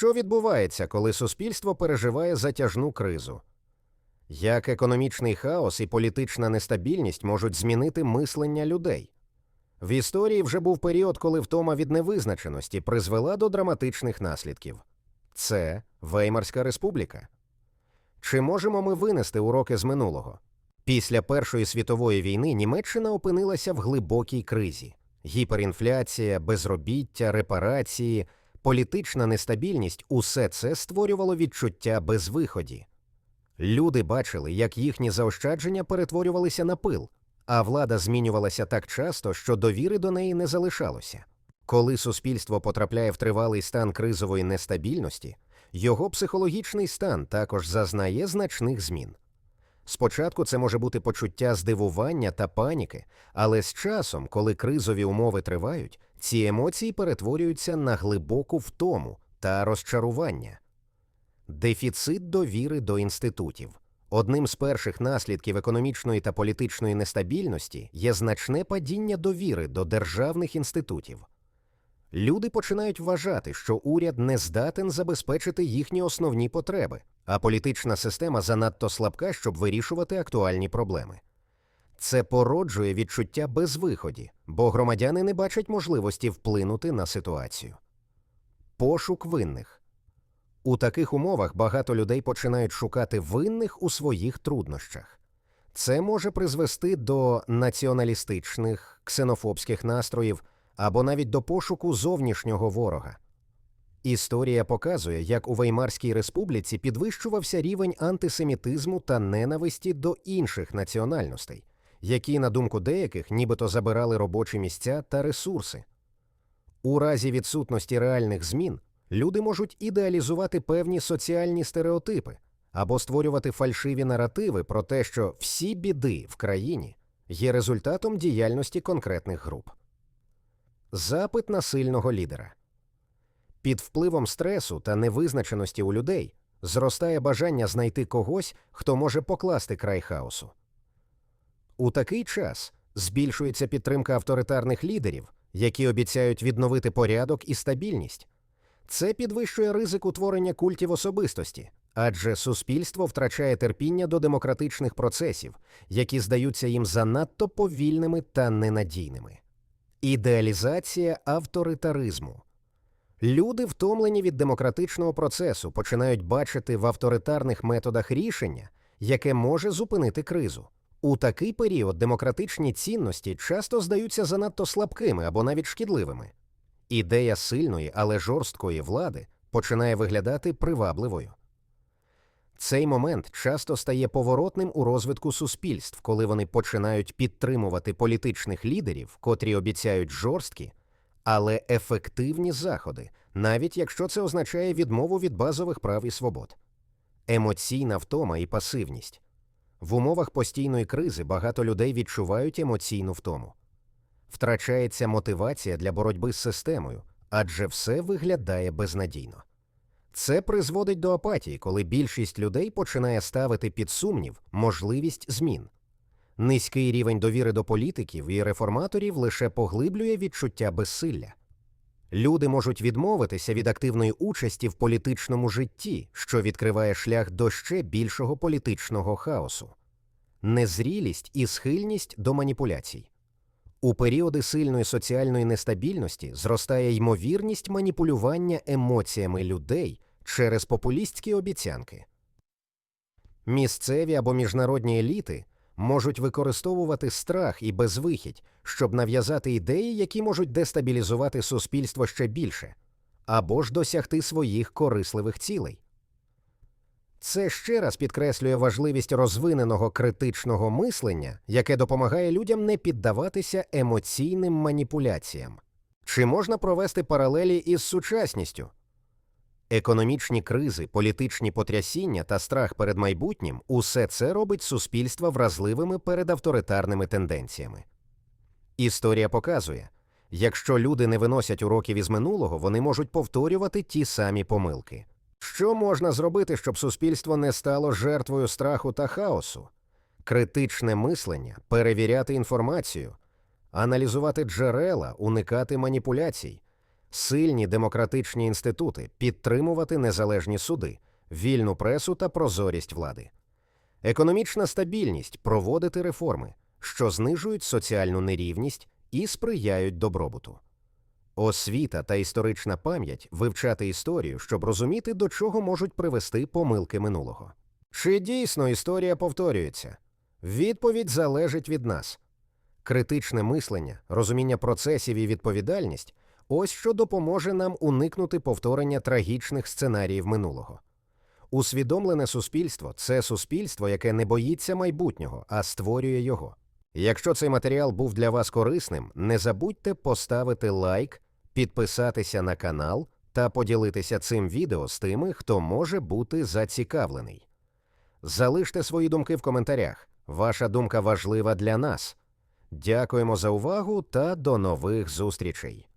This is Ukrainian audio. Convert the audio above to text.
Що відбувається, коли суспільство переживає затяжну кризу? Як економічний хаос і політична нестабільність можуть змінити мислення людей? В історії вже був період, коли втома від невизначеності призвела до драматичних наслідків. Це Веймарська республіка. Чи можемо ми винести уроки з минулого? Після Першої світової війни Німеччина опинилася в глибокій кризі: гіперінфляція, безробіття, репарації, політична нестабільність усе це створювало відчуття безвиході. Люди бачили, як їхні заощадження перетворювалися на пил, а влада змінювалася так часто, що довіри до неї не залишалося. Коли суспільство потрапляє в тривалий стан кризової нестабільності, його психологічний стан також зазнає значних змін. Спочатку це може бути почуття здивування та паніки, але з часом, коли кризові умови тривають, ці емоції перетворюються на глибоку втому та розчарування. Дефіцит довіри до інститутів. Одним з перших наслідків економічної та політичної нестабільності є значне падіння довіри до державних інститутів. Люди починають вважати, що уряд не здатен забезпечити їхні основні потреби, а політична система занадто слабка, щоб вирішувати актуальні проблеми. Це породжує відчуття безвиході, бо громадяни не бачать можливості вплинути на ситуацію. Пошук винних у таких умовах багато людей починають шукати винних у своїх труднощах. Це може призвести до націоналістичних, ксенофобських настроїв або навіть до пошуку зовнішнього ворога. Історія показує, як у Веймарській республіці підвищувався рівень антисемітизму та ненависті до інших національностей, які, на думку деяких, нібито забирали робочі місця та ресурси. У разі відсутності реальних змін люди можуть ідеалізувати певні соціальні стереотипи або створювати фальшиві наративи про те, що всі біди в країні є результатом діяльності конкретних груп. Запит на сильного лідера. Під впливом стресу та невизначеності у людей зростає бажання знайти когось, хто може покласти край хаосу. У такий час збільшується підтримка авторитарних лідерів, які обіцяють відновити порядок і стабільність. Це підвищує ризик утворення культів особистості, адже суспільство втрачає терпіння до демократичних процесів, які здаються їм занадто повільними та ненадійними. Ідеалізація авторитаризму. Люди, втомлені від демократичного процесу, починають бачити в авторитарних методах рішення, яке може зупинити кризу. У такий період демократичні цінності часто здаються занадто слабкими або навіть шкідливими. Ідея сильної, але жорсткої влади починає виглядати привабливою. Цей момент часто стає поворотним у розвитку суспільств, коли вони починають підтримувати політичних лідерів, котрі обіцяють жорсткі, але ефективні заходи, навіть якщо це означає відмову від базових прав і свобод. Емоційна втома і пасивність. В умовах постійної кризи багато людей відчувають емоційну втому. Втрачається мотивація для боротьби з системою, адже все виглядає безнадійно. Це призводить до апатії, коли більшість людей починає ставити під сумнів можливість змін. Низький рівень довіри до політиків і реформаторів лише поглиблює відчуття безсилля. Люди можуть відмовитися від активної участі в політичному житті, що відкриває шлях до ще більшого політичного хаосу, незрілість і схильність до маніпуляцій. У періоди сильної соціальної нестабільності зростає ймовірність маніпулювання емоціями людей через популістські обіцянки. Місцеві або міжнародні еліти можуть використовувати страх і безвихідь, щоб нав'язати ідеї, які можуть дестабілізувати суспільство ще більше, або ж досягти своїх корисливих цілей. Це ще раз підкреслює важливість розвиненого критичного мислення, яке допомагає людям не піддаватися емоційним маніпуляціям. Чи можна провести паралелі із сучасністю? Економічні кризи, політичні потрясіння та страх перед майбутнім усе це робить суспільства вразливими перед авторитарними тенденціями. Історія показує якщо люди не виносять уроків із минулого, вони можуть повторювати ті самі помилки. Що можна зробити, щоб суспільство не стало жертвою страху та хаосу? Критичне мислення, перевіряти інформацію, аналізувати джерела, уникати маніпуляцій, сильні демократичні інститути, підтримувати незалежні суди, вільну пресу та прозорість влади. Економічна стабільність проводити реформи, що знижують соціальну нерівність і сприяють добробуту. Освіта та історична пам'ять вивчати історію, щоб розуміти, до чого можуть привести помилки минулого. Чи дійсно історія повторюється? Відповідь залежить від нас. Критичне мислення, розуміння процесів і відповідальність ось що допоможе нам уникнути повторення трагічних сценаріїв минулого. Усвідомлене суспільство це суспільство, яке не боїться майбутнього, а створює його. Якщо цей матеріал був для вас корисним, не забудьте поставити лайк, підписатися на канал та поділитися цим відео з тими, хто може бути зацікавлений. Залиште свої думки в коментарях. Ваша думка важлива для нас. Дякуємо за увагу та до нових зустрічей!